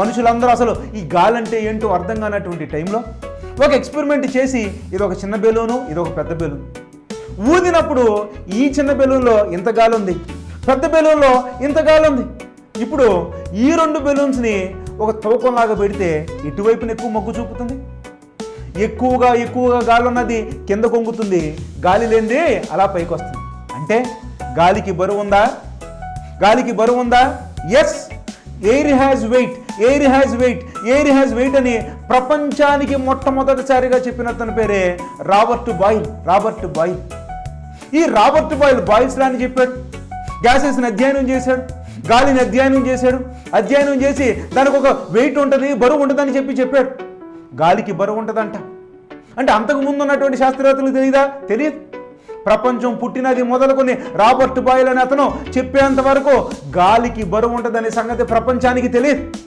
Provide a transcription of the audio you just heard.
మనుషులందరూ అసలు ఈ గాలి అంటే ఏంటో అర్థం కానటువంటి టైంలో ఒక ఎక్స్పెరిమెంట్ చేసి ఇది ఒక చిన్న బెలూను ఇది ఒక పెద్ద బెలూన్. ఊదినప్పుడు ఈ చిన్న బెలూన్లో ఇంత గాలి ఉంది పెద్ద బెలూన్లో ఇంత గాలి ఉంది. ఇప్పుడు ఈ రెండు బెలూన్స్ని ఒక తూకంలాగా పెడితే ఇటువైపున ఎక్కువ మొగ్గు చూపుతుంది? ఎక్కువగా ఎక్కువగా గాలి ఉన్నది కింద కొంగుతుంది గాలి లేనిది అలా పైకి వస్తుంది అంటే గాలికి బరువు ఉందా? గాలికి బరువు ఉందా? Yes air has weight air has weight air has weight అని ప్రపంచానికి మొట్టమొదటిసారిగా చెప్పిన తన పేరే రాబర్ట్ బాయిల్. Robert Boyle. ఈ రాబర్ట్ బాయిల్ బాయిల్స్ అని చెప్పాడు. గ్యాసెస్ని అధ్యయనం చేశాడు. గాలిని అధ్యయనం చేశాడు. అధ్యయనం చేసి దానికి ఒక వెయిట్ ఉంటుంది బరువు ఉంటుందని చెప్పి చెప్పాడు. గాలికి బరువు ఉంటుందంట. అంటే అంతకు ముందు ఉన్నటువంటి శాస్త్రవేత్తలకు తెలియదా తెలియదు ప్రపంచం పుట్టినది మొదలుకొని రాబర్ట్ బాయిల్ అనే అతను చెప్పేంత వరకు గాలికి బరువు ఉంటుందనే సంగతి ప్రపంచానికి తెలియదు.